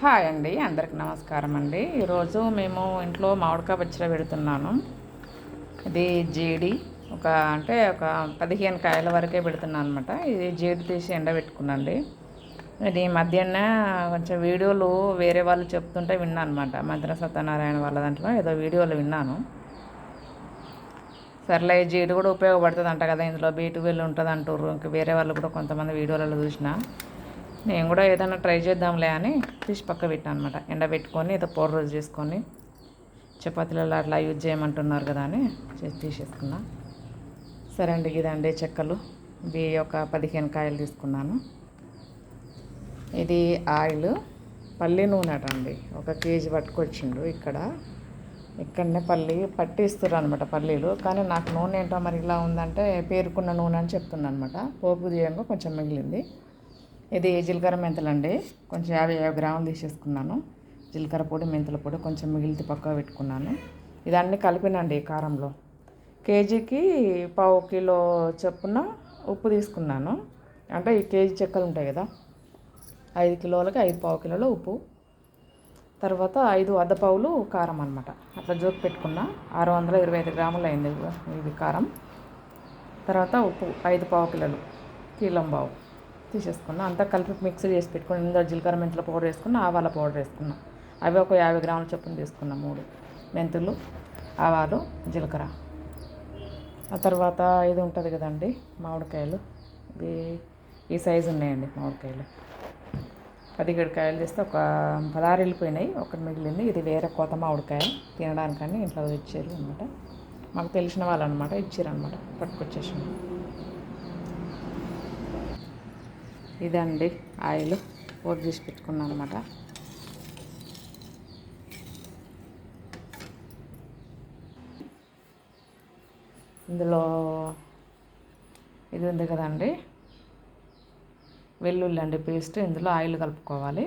Hi అండి అందరికి నమస్కారం అండి. ఈరోజు మేము ఇంట్లో మామిడికాయ పచ్చడి పెడుతున్నాను. ఇది జీడి ఒక అంటే ఒక పదిహేను కాయల వరకే పెడుతున్నాను అనమాట ఇది జీడి తీసి ఎండబెట్టుకున్నాండి ఇది మధ్యాహ్న కొంచెం వీడియోలు వేరే వాళ్ళు చెప్తుంటే విన్నాను అనమాట మధ్యన సత్యనారాయణ వాళ్ళ దాంట్లో ఏదో వీడియోలు విన్నాను. సర్లే జీడి కూడా ఉపయోగపడుతుంది అంట కదా ఇందులో బీటు వెళ్ళి ఉంటుంది అంటారు ఇంకా వేరే వాళ్ళు కూడా కొంతమంది వీడియోలలో చూసినా. నేను కూడా ఏదైనా ట్రై చేద్దాంలే అని తీసి పక్క పెట్టాను అనమాట ఎండబెట్టుకొని ఏదో పౌడర్ చేసుకొని చపాతీలలో అట్లా యూజ్ చేయమంటున్నారు కదా అని తీసేసుకున్నా. సరే అండి ఇదండి చెక్కలు. ఇవి ఒక పదిహేను కాయలు తీసుకున్నాను. ఇది ఆయిల్. పల్లి నూనె అండి. ఒక కేజీ పట్టుకొచ్చిండు ఇక్కడ. ఇక్కడనే పల్లి పట్టిస్తారు అనమాట పల్లీలు. కానీ నాకు నూనె ఏంటో మరి ఇలా ఉందంటే పేరుకున్న నూనె అని చెప్తున్నాను అనమాట పోపు తీయంగా కొంచెం మిగిలింది. ఇది జీలకర్ర మెంతులు అండి కొంచెం యాభై యాభై గ్రాములు తీసేసుకున్నాను. జీలకర్ర పొడి మెంతుల పొడి కొంచెం మిగిలితే పక్క పెట్టుకున్నాను. ఇదన్నీ కలిపినండి ఈ కారంలో. కేజీకి పావు కిలో చొప్పున ఉప్పు తీసుకున్నాను. అంటే ఈ కేజీ చెక్కలు ఉంటాయి కదా ఐదు కిలోలకి ఐదు పావు కిలోల ఉప్పు. తర్వాత ఐదు అద్దపావులు కారం అనమాట అట్లా జోకి పెట్టుకున్న. ఆరు వందల ఇరవై ఐదు గ్రాములు అయింది ఇది కారం. తర్వాత ఉప్పు ఐదు పావు కిలోలు కీలం బావు తీసేసుకున్నా. అంతా కలిపి మిక్స్ చేసి పెట్టుకుని ఇందులో జీలకర్ర మెంతుల పౌడర్ వేసుకున్నా ఆవాల పౌడర్ వేసుకున్నా. అవి ఒక యాభై గ్రాముల చొప్పున తీసుకున్నా మూడు. మెంతులు ఆవాలు జీలకర్ర. ఆ తర్వాత ఇది ఉంటుంది కదండి మామిడికాయలు. ఇది ఈ సైజు ఉన్నాయండి మామిడికాయలు. పదిహేడు కాయలు తీస్తే ఒక పదహారు వెళ్ళిపోయినాయి. ఒకటి మిగిలింది. ఇది వేరే కోత మామిడికాయ. తినడానికని ఇంట్లో ఇచ్చారు అనమాట మాకు తెలిసిన వాళ్ళు అనమాట ఇచ్చారు అనమాట పట్టుకొచ్చేసాము ఇదండి ఆయిల్ పోటు చేసి పెట్టుకున్నాను అనమాట ఇందులో ఇది ఉంది కదండి వెల్లుల్లి అండి పేస్ట్. ఇందులో ఆయిల్ కలుపుకోవాలి.